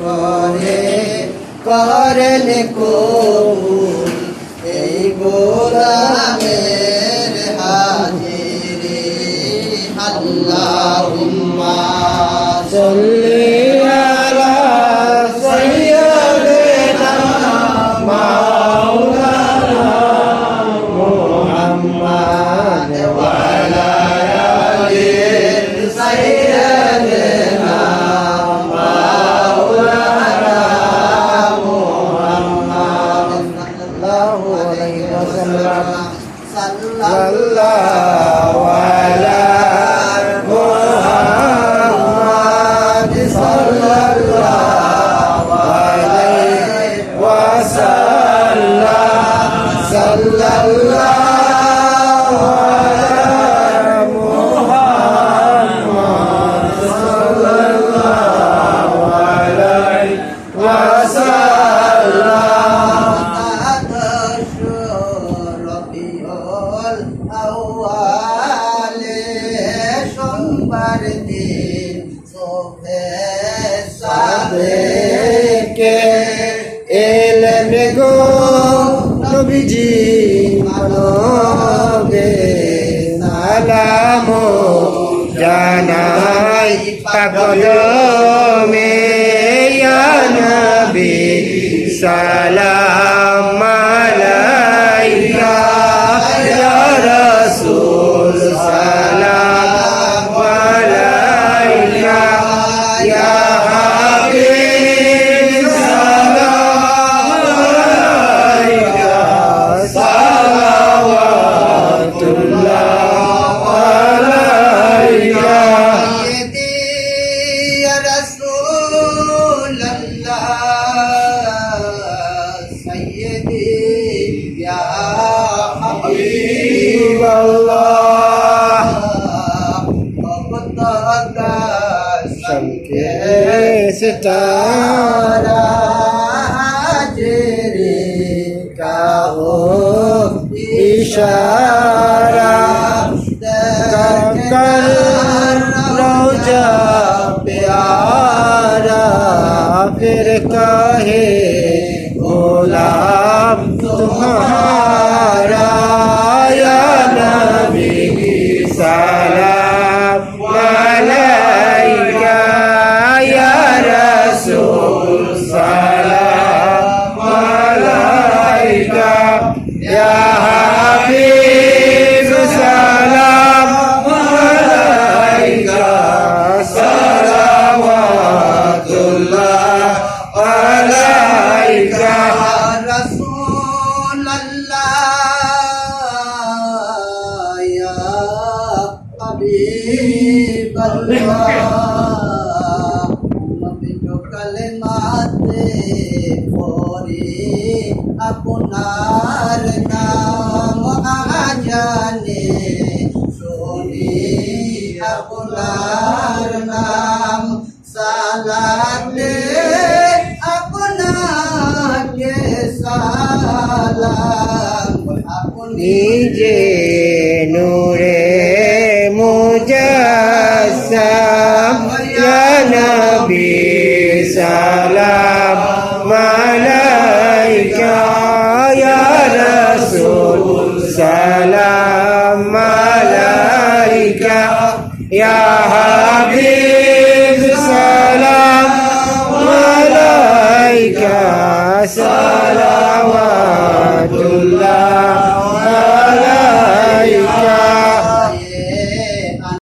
করে করেন কবুল সাদেকে এলেন গো নবীজি মানবে সালাম জানাই পাগল মে নবী সালাম। রে কাও ইশারা কর রোজা प्यारा फिर कहे गुलाम तुम्हारा عليك رسول الله يا حبيب الله কালেমাতে পরে আপনার নাম আপনার নাম সালাতে সালাম যে নূরে মুজাসসাম, ইয়া নবী সালাম, মালাইকা, ইয়া রাসূল সালাম, মালাইকা, ইয়া হাবিব সালাম, মালাইকা olá